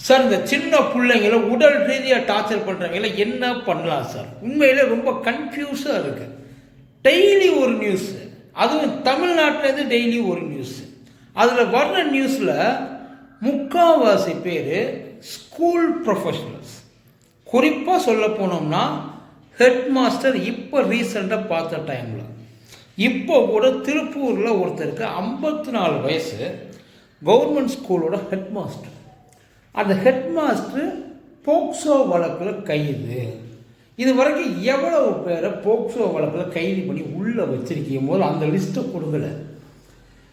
Sir இந்த சின்ன பிள்ளைங்கள உடல் ரீதியாக டார்ச்சர் பண்ணுறவங்கள என்ன பண்ணலாம் சார்? உண்மையிலே ரொம்ப கன்ஃபியூஸாக இருக்குது டெய்லி ஒரு நியூஸு அதுவும் தமிழ்நாட்டிலேருந்து டெய்லி ஒரு நியூஸு அதில் வர்ற நியூஸில் முக்கால்வாசி பேர் ஸ்கூல் ப்ரொஃபஷனல்ஸ் குறிப்பாக சொல்ல போனோம்னா ஹெட் மாஸ்டர் இப்போ ரீசெண்டாக பார்த்த டைமில் இப்போ கூட திருப்பூரில் ஒருத்தருக்கு ஐம்பத்தி நாலு வயசு கவர்மெண்ட் ஸ்கூலோட ஹெட் மாஸ்டர் அந்த ஹெட் மாஸ்டர் போக்சோ வழக்கில் கைது. இது வரைக்கும் எவ்வளவு பேரை போக்சோ வழக்கில் கைது பண்ணி உள்ளே வச்சிருக்கீங்க? போது அந்த லிஸ்ட்டை கொடுக்கல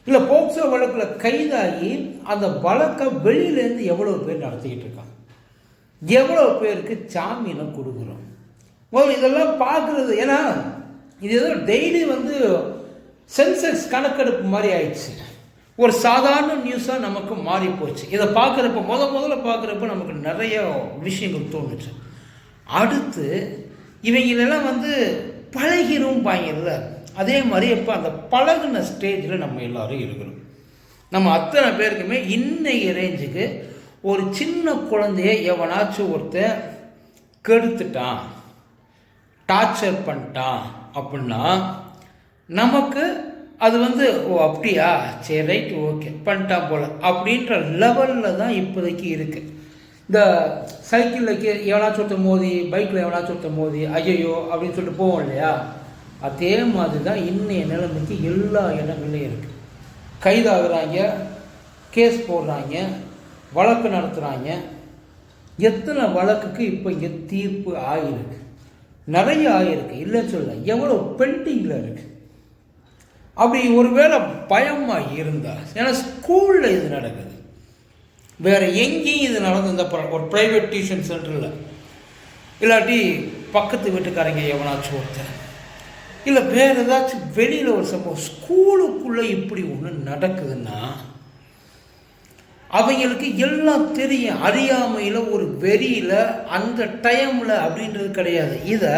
இல்லை போக்சோ வழக்கில் கைதாகி அந்த வழக்கை வெளியிலேருந்து எவ்வளோ பேர் நடத்திக்கிட்டு இருக்காங்க? எவ்வளோ பேருக்கு ஜாமீனை கொடுக்குறோம்? முதல்ல இதெல்லாம் பார்க்குறது ஏன்னா இது ஏதோ டெய்லி வந்து சென்செக்ஸ் கணக்கெடுப்பு மாதிரி ஆயிடுச்சு. ஒரு சாதாரண நியூஸாக நமக்கு மாறி போச்சு. இதை பார்க்குறப்ப முத முதல்ல பார்க்குறப்ப நமக்கு நிறைய விஷயங்கள் தோணுச்சு. அடுத்து இவங்களெல்லாம் வந்து பழகிரும் பாங்கிறத அதே மாதிரி இப்போ அந்த பழகுன ஸ்டேஜில் நம்ம எல்லாரும் இருக்கிறோம். நம்ம அத்தனை பேருக்குமே இன்னைய ரேஞ்சுக்கு ஒரு சின்ன குழந்தைய எவனாச்சும் ஒருத்தன் கெடுத்துட்டான் டார்ச்சர் பண்ணிட்டான் அப்படின்னா நமக்கு அது வந்து ஓ அப்படியா? சரி ரைட் ஓகே பண்ணிட்டான் போல். அப்படின்ற லெவலில் தான் இப்போதைக்கு இருக்குது இந்த சைக்கிளில் கே எவனாச்சும் ஒருத்தன் மோதி பைக்கில் எவனாச்சும் ஒருத்தன் மோதி ஐயையோ அப்படின்னு சொல்லிட்டு போவோம் இல்லையா? அதே மாதிரி தான் இன்றைய நிலைமைக்கு எல்லா இடங்கள்லையும் இருக்குது கைதாகிறாங்க கேஸ் போடுறாங்க வழக்கு நடத்துகிறாங்க எத்தனை வழக்குக்கு இப்போ இங்கே தீர்ப்பு ஆகிருக்கு நிறைய ஆகிருக்கு இல்லைன்னு சொல்ல எவ்வளோ பெண்டிங்கில் இருக்குது அப்படி ஒருவேளை பயமாக இருந்தால் ஏன்னா ஸ்கூலில் இது நடக்குது. வேறு எங்கேயும் இது நடந்து இந்த ஒரு ப்ரைவேட் டியூஷன் சென்டரில் இல்லாட்டி பக்கத்து வீட்டுக்காரங்க எவனாச்சும் ஒருத்தர் இல்லை வேறு ஏதாச்சும் வெளியில் ஒரு சம்பவம் ஸ்கூலுக்குள்ளே இப்படி ஒன்று நடக்குதுன்னா அவங்களுக்கு எல்லாம் தெரியும். அறியாமையில் ஒரு வெறியில் அந்த டைமில் அப்படின்றது கிடையாது. இதை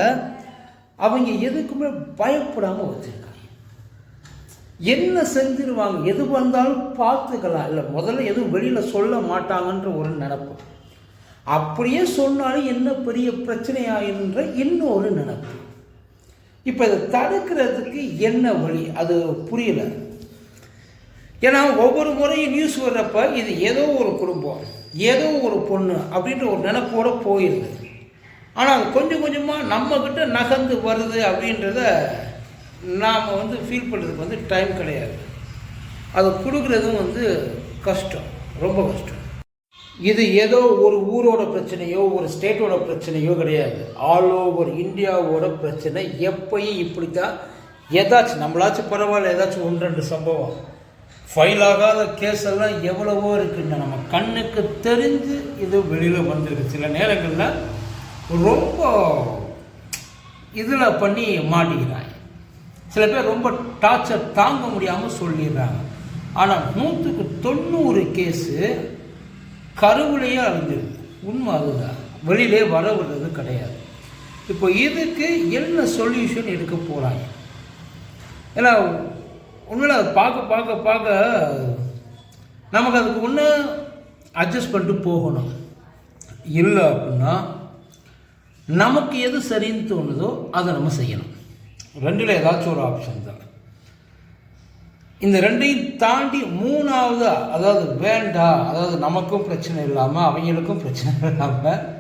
அவங்க எதுக்குமே பயப்படாமல் வச்சுருக்காங்க. என்ன செஞ்சிருவாங்க? எது வந்தாலும் பார்த்துக்கலாம். இல்லை முதல்ல எதுவும் வெளியில் சொல்ல மாட்டாங்கன்ற ஒரு நினப்பு. அப்படியே சொன்னாலும் என்ன பெரிய பிரச்சனை ஆயிருன்ற இன்னொரு நினப்பு. இப்போ இதை தடுக்கிறதுக்கு என்ன வழி? அது புரியல. ஏன்னா ஒவ்வொரு முறையும் நியூஸ் வர்றப்ப இது ஏதோ ஒரு குடும்பம் ஏதோ ஒரு பொண்ணு அப்படின்ற ஒரு நினப்போட போயிடுது ஆனால் அது கொஞ்சம் கொஞ்சமாக நம்மக்கிட்ட நகர்ந்து வருது அப்படின்றத நாம் வந்து ஃபீல் பண்ணுறதுக்கு வந்து டைம் கிடையாது. அதை கொடுக்குறதும் வந்து கஷ்டம் ரொம்ப கஷ்டம். இது ஏதோ ஒரு ஊரோட பிரச்சனையோ ஒரு ஸ்டேட்டோட பிரச்சனையோ கிடையாது. ஆல் ஓவர் இந்தியாவோட பிரச்சனை எப்பயும் இப்படி தான் ஏதாச்சும் நம்மளாச்சும் பரவாயில்ல ஏதாச்சும் ஒன்று ரெண்டு சம்பவம். ஃபைல் ஆகாத கேஸ் எல்லாம் எவ்வளவோ இருக்குன்னு நம்ம கண்ணுக்கு தெரிஞ்சு இது வெளியில் வந்திருக்கு சில நேரங்களில் ரொம்ப இதில் பண்ணி மாட்டிக்கிறாங்க. சில பேர் ரொம்ப டார்ச்சர் தாங்க முடியாமல் சொல்லிடுறாங்க. ஆனால் நூற்றுக்கு தொண்ணூறு கேஸு கருவிலேயே அழிஞ்சிருது. உண்மை அதுதான். வெளியிலே வர விடுறது கிடையாது. இப்போ இதுக்கு என்ன சொல்யூஷன் எடுக்க போகிறாங்க ஏன்னா உண்மையில் அதை பார்க்க பார்க்க பார்க்க நமக்கு அதுக்கு ஒன்று அட்ஜஸ்ட் பண்ணிட்டு போகணும். இல்லை அப்படின்னா நமக்கு எது சரின்னு தோணுதோ அதை நம்ம செய்யணும். ரெண்டில் ஏதாச்சும் ஒரு ஆப்ஷன் தான். இந்த ரெண்டையும் தாண்டி மூணாவது அதாவது வேண்டாம் அதாவது நமக்கும் பிரச்சனை இல்லாமல் அவங்களுக்கும் பிரச்சனை இல்லாமல்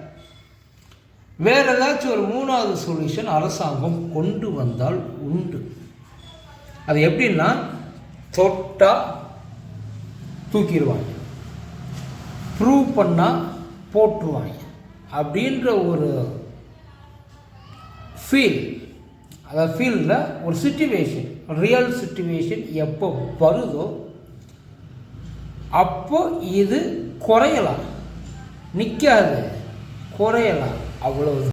வேற ஏதாச்சும் ஒரு மூணாவது சொல்யூஷன் அரசாங்கம் கொண்டு வந்தால் உண்டு. அது எப்படின்னா தொட்டா தூக்கிடுவாங்க. ப்ரூவ் பண்ணால் போட்டுருவாங்க. அப்படின்ற ஒரு ஃபீல் அதாவது ஃபீல்டில் ஒரு சுச்சுவேஷன் ரியல் சுச்சுவேஷன் எப்போ வருதோ அப்போ இது குறையலாம். நிற்காது குறையலாம். அவ்வளவு